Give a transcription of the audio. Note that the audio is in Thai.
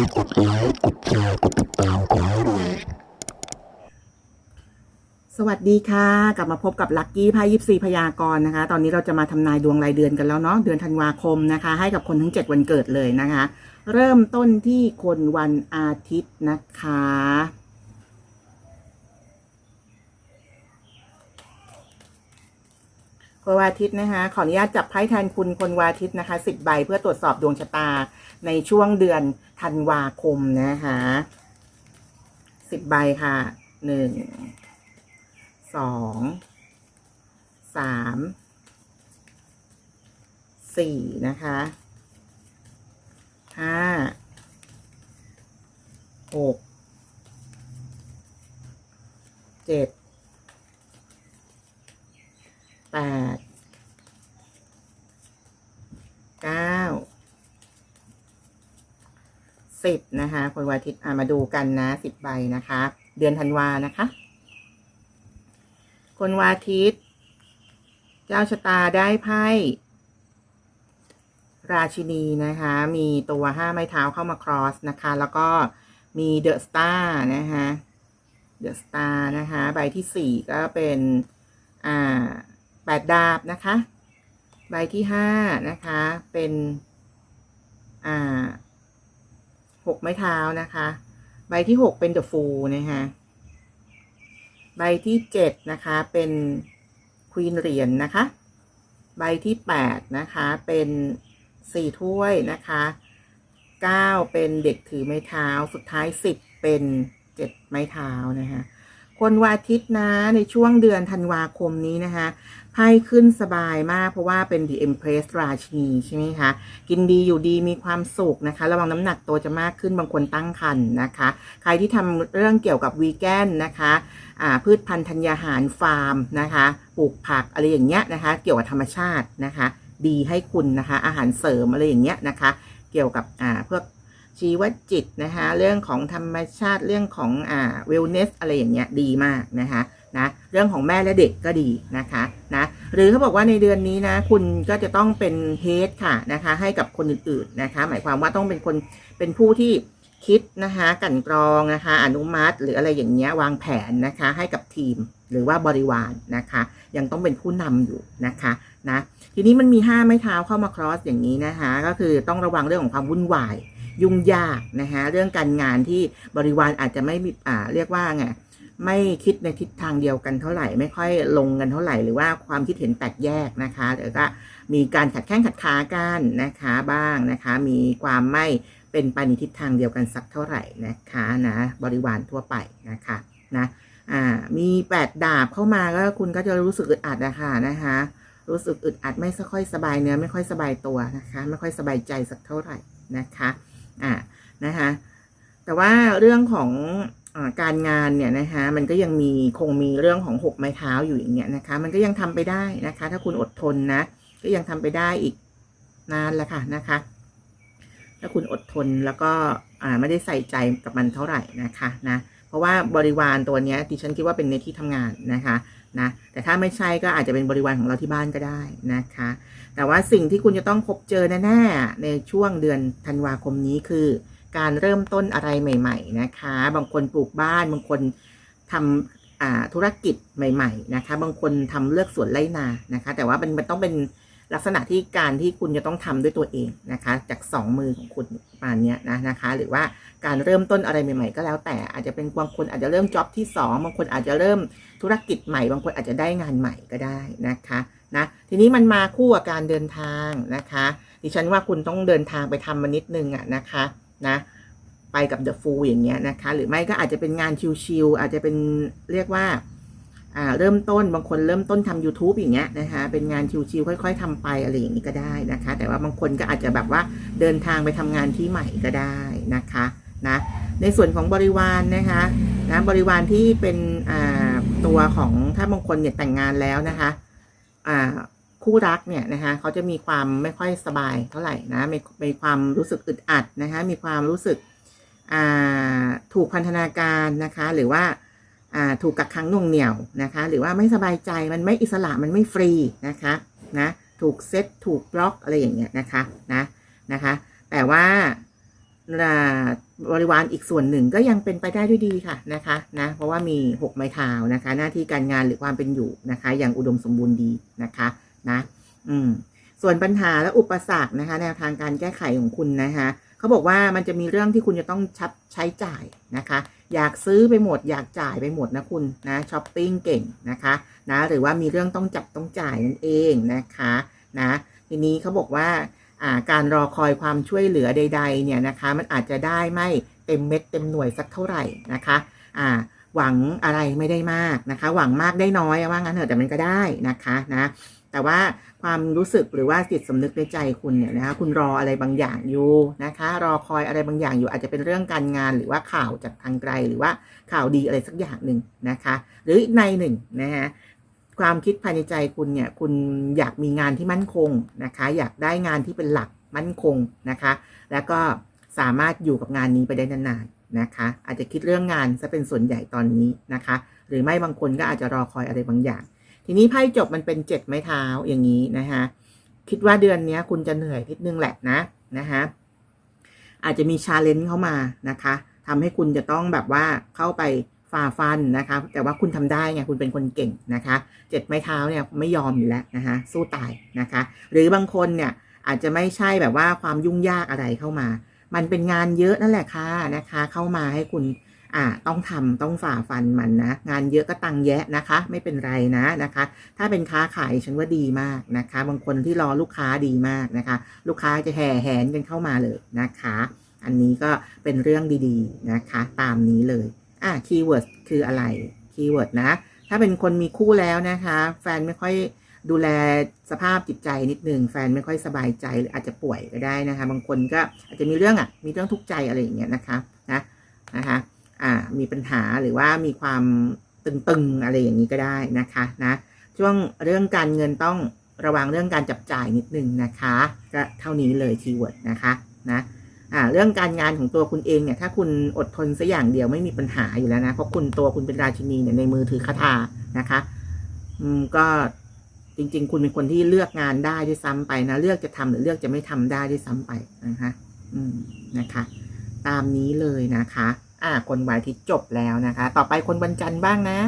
รกดไลค์กดแชร์กดติดตามขอให้รวยสวัสดีค่ะ กลับมาพบกับลัคกี้ไพ่ยิปซีพยากรณ์นะคะ ตอนนี้เราจะมาทำนายดวงรายเดือนกันแล้วเนาะเดือนธันวาคมนะคะ ให้กับคนทั้ง 7 วันเกิดเลยนะคะ เริ่มต้นที่คนวันอาทิตย์นะคะ คนวาทิตย์นะคะ ขออนุญาตจับไพ่แทนคุณคนวาทิตย์นะคะสิบใบเพื่อตรวจสอบดวงชะตาในช่วงเดือนธันวาคมนะคะสิบใบค่ะหนึ่งสองสามสี่นะคะห้าหกเจ็ด แปดเก้าสิบนะคะคนวันอาทิตย์มาดูกันนะสิบใบนะคะ เดือนธันวานะคะ คนวาทิตย์ เจ้าชะตาได้ไพ่ราชินีนะคะ มีตัวห้าไม้เท้าเข้ามาครอสนะคะ แล้วก็มีเดอะสตาร์นะคะเดอะสตาร์นะคะ ใบที่สี่ก็เป็น อ่า แปดดาบนะคะ ใบที่ห้านะคะ เป็นอ่าหกไม้เท้านะคะ ใบที่หกเป็นเดอะฟูนะคะใบที่เจ็ดนะคะเป็นควีนเหรียญนนะคะ ใบที่แปดนะคะเป็นสี่ถ้วยนะคะเก้าเป็นเด็กถือไม้เท้า สุดท้ายสิบเป็นเจ็ดไม้เท้านะคะคนวาทิตย์นะในช่วงเดือนธันวาคมนี้นะคะ ไพ่ขึ้นสบายมากเพราะว่าเป็น The Empress ราชินีใช่ไหมคะ กินดีอยู่ดีมีความสุขนะคะ ระวังน้ำหนักตัวจะมากขึ้นบางคนตั้งครรภ์นะคะ ใครที่ทำเรื่องเกี่ยวกับวีแกนนะคะพืชพันธุ์ธัญญาหารฟาร์มนะคะ ปลูกผักอะไรอย่างเงี้ยนะคะ เกี่ยวกับธรรมชาตินะคะ ดีให้คุณนะคะ อาหารเสริมอะไรอย่างเงี้ยนะคะ เกี่ยวกับอ่าพวก ชีวจิตนะคะเรื่องของธรรมชาติเรื่องของอ่าเวลเนสอะไรอย่างเงี้ยดีมากนะคะนะเรื่องของแม่และเด็กก็ดีนะคะนะหรือเขาบอกว่าในเดือนนี้นะคุณก็จะต้องเป็นเฮดค่ะนะคะให้กับคนอื่นๆนะคะหมายความว่าต้องเป็นคนเป็นผู้ที่คิดนะคะกันกรองนะคะอนุมัติ หรืออะไรอย่างเงี้ยวางแผนนะคะให้กับทีมหรือว่าบริวารนะคะ ยังต้องเป็นผู้นำอยู่นะคะนะทีนี้มันมีห้าไม้เท้าเข้ามาครอสอย่างนี้นะคะ ก็คือต้องระวังเรื่องของความวุ่นวาย ยุ่งยากนะคะเรื่องการงานที่บริวารอาจจะไม่มีอ่าเรียกว่าไงไม่คิดในทิศทางเดียวกันเท่าไหร่ ไม่ค่อยลงกันเท่าไหร่ หรือว่าความคิดเห็นแตกแยกนะคะหรือก็มีการขัดแข้งขัดขากันนะคะบ้างนะคะ มีความไม่เป็นไปในทิศทางเดียวกันสักเท่าไหร่นะคะนะบริวารทั่วไปนะคะนะอ่ามีแปดดาบเข้ามาก็คุณก็จะรู้สึกอึดอัดนะคะนะคะรู้สึกอึดอัดไม่ค่อยสบายเนื้อไม่ค่อยสบายตัวนะคะ ไม่ค่อยสบายใจสักเท่าไหร่นะคะ อ่านะคะแต่ว่าเรื่องของอการงานเนี่ยนะคะมันก็ยังมีคงมีเรื่องของหกไม้เท้าอยู่อย่างเงี้ยนะคะ มันก็ยังทำไปได้นะคะ ถ้าคุณอดทนนะ ก็ยังทำไปได้อีกนานแหละค่ะนะคะ ถ้าคุณอดทนแล้วก็อ่าไม่ได้ใส่ใจกับมันเท่าไหร่นะคะนะเพราะว่าบริวารตัวเนี้ยดิฉันคิดว่าเป็นในที่ทำงานนะคะ นะแต่ถ้าไม่ใช่ก็อาจจะเป็นบริวารของเราที่บ้านก็ได้นะคะ แต่ว่าสิ่งที่คุณจะต้องพบเจอแน่ๆในช่วงเดือนธันวาคมนี้คือ การเริ่มต้นอะไรใหม่ ๆ นะคะ บางคนปลูกบ้านบางคนทำธุรกิจใหม่ ๆ นะคะ บางคนทำเลือกสวนไร่นานะคะ แต่ว่ามันมันต้องเป็น ลักษณะที่การที่คุณจะต้องทำด้วยตัวเองนะคะ จากสองมือของคุณปาณเนี้นะนะคะ หรือว่าการเริ่มต้นอะไรใหม่ ๆ ก็แล้วแต่อาจจะเป็นบางคนอาจจะเริ่มจ็อบที่สองบางคนอาจจะเริ่มธุรกิจใหม่ บางคนอาจจะได้งานใหม่ก็ได้นะคะนะทีนี้มันมาคู่กับการเดินทางนะคะ ดิฉันว่าคุณต้องเดินทางไปทำมานิดนึงอะนะคะนะไปกับ The f o o อย่างเงี้ยนะคะ หรือไม่ก็อาจจะเป็นงานชิวๆอาจจะเป็นเรียกว่า อ่าเริ่มต้นบางคนเริ่มต้นทำ YouTube อย่างเงี้ยนะคะ เป็นงานชิวๆค่อย ๆทำไปอะไรอย่างนี้ก็ได้นะคะ แต่ว่าบางคนก็อาจจะแบบว่าเดินทางไปทำงานที่ใหม่ก็ได้นะคะนะในส่วนของบริวารนะคะนะบริวารที่เป็นอ่าตัวของถ้าบางคนเนี่ยแต่งงานแล้วนะคะอ่าคู่รักเนี่ยนะคะเขาจะมีความไม่ค่อยสบายเท่าไหร่นะมีมีความรู้สึกอึดอัดนะคะมีความรู้สึกอ่าถูกพันธนาการนะคะหรือว่า ถูกกักขังน่วงเหนี่ยวนะคะ หรือว่าไม่สบายใจมันไม่อิสระมันไม่ฟรีนะคะนะถูกเซตถูกบล็อกอะไรอย่างเงี้ยนะคะนะนะคะ แต่ว่าอ่าบริวารอีกส่วนหนึ่งก็ยังเป็นไปได้ด้วยดีค่ะนะคะนะเพราะว่ามีหกไม้เท้านะคะ หน้าที่การงานหรือความเป็นอยู่นะคะ อย่างอุดมสมบูรณ์ดีนะคะนะอืมส่วนปัญหาและอุปสรรคนะคะ แนวทางการแก้ไขของคุณนะคะ เขาบอกว่ามันจะมีเรื่องที่คุณจะต้องชับใช้จ่ายนะคะ อยากซื้อไปหมด อยากจ่ายไปหมดนะคุณนะช้อปปิ้งเก่งนะคะนะหรือว่ามีเรื่องต้องจับต้องจ่ายนั่นเองนะคะนะทีนี้เขาบอกว่าอ่าการรอคอยความช่วยเหลือใด ๆ เนี่ยนะคะ มันอาจจะได้ไม่เต็มเม็ดเต็มหน่วยสักเท่าไหร่นะคะอ่าหวังอะไรไม่ได้มากนะคะ หวังมากได้น้อยว่างั้นเถอะแต่มันก็ได้นะคะนะ แต่ว่าความรู้สึกหรือว่าจิตสำนึกในใจคุณเนี่ยนะคะคุณรออะไรบางอย่างอยู่นะคะ รอคอยอะไรบางอย่างอยู่ อาจจะเป็นเรื่องการงานหรือว่าข่าวจากทางไกลหรือว่าข่าวดีอะไรสักอย่างหนึ่งนะคะ หรืออีกในหนึ่งนะฮะความคิดภายในใจคุณเนี่ยคุณอยากมีงานที่มั่นคงนะคะ อยากได้งานที่เป็นหลักมั่นคงนะคะ แล้วก็สามารถอยู่กับงานนี้ไปได้นานๆนะคะ อาจจะคิดเรื่องงานซะเป็นส่วนใหญ่ตอนนี้นะคะ หรือไม่บางคนก็อาจจะรอคอยอะไรบางอย่าง ทีนี้ไพ่จบมันเป็นเจ็ดไม้เท้าอย่างนี้นะคะคิดว่าเดือนนี้คุณจะเหนื่อยนิดนึงแหละนะนะคะอาจจะมีชาเลนจ์เข้ามานะคะทำให้คุณจะต้องแบบว่าเข้าไปฝ่าฟันนะคะ แต่ว่าคุณทำได้ไงคุณเป็นคนเก่งนะคะเจ็ดไม้เท้าเนี่ยไม่ยอมอยู่แล้วนะคะสู้ตายนะคะ หรือบางคนเนี่ยอาจจะไม่ใช่แบบว่าความยุ่งยากอะไรเข้ามา มันเป็นงานเยอะนั่นแหละค่ะนะคะ เข้ามาให้คุณ อ่าต้องทำต้องฝ่าฟันมันนะ งานเยอะก็ตังแยะนะคะ ไม่เป็นไรนะนะคะ ถ้าเป็นค้าขายฉันว่าดีมากนะคะ บางคนที่รอลูกค้าดีมากนะคะ ลูกค้าจะแห่แหนกันเข้ามาเลยนะคะ อันนี้ก็เป็นเรื่องดีๆนะคะ ตามนี้เลยอะคีย์เวิร์ดคืออะไรคีย์เวิร์ดนะ ถ้าเป็นคนมีคู่แล้วนะคะ แฟนไม่ค่อยดูแลสภาพจิตใจนิดนึงแฟนไม่ค่อยสบายใจหรืออาจจะป่วยก็ได้นะคะ บางคนก็อาจจะมีเรื่องอะมีเรื่องทุกข์ใจอะไรอย่างเงี้ยนะคะนะนะคะ อ่ามีปัญหาหรือว่ามีความตึงๆอะไรอย่างนี้ก็ได้นะคะนะช่วงเรื่องการเงินต้องระวังเรื่องการจับจ่ายนิดนึงนะคะก็เท่านี้เลยคีย์เวิร์ดนะคะนะอ่าเรื่องการงานของตัวคุณเองเนี่ยถ้าคุณอดทนสัอย่างเดียวไม่มีปัญหาอยู่แล้วนะเพราะคุณตัวคุณเป็นราชินีเนี่ยในมือถือคาถานะคะอืมก็จริง ๆ คุณเป็นคนที่เลือกงานได้ด้วยซ้ำไปนะเลือกจะทำหรือเลือกจะไม่ทำได้ด้วยซ้ำไปนะคะอืมนะคะ ตามนี้เลยนะคะ อ่าคนวันอาทิตย์จบแล้วนะคะ ต่อไปคนวันจันทร์บ้างนะ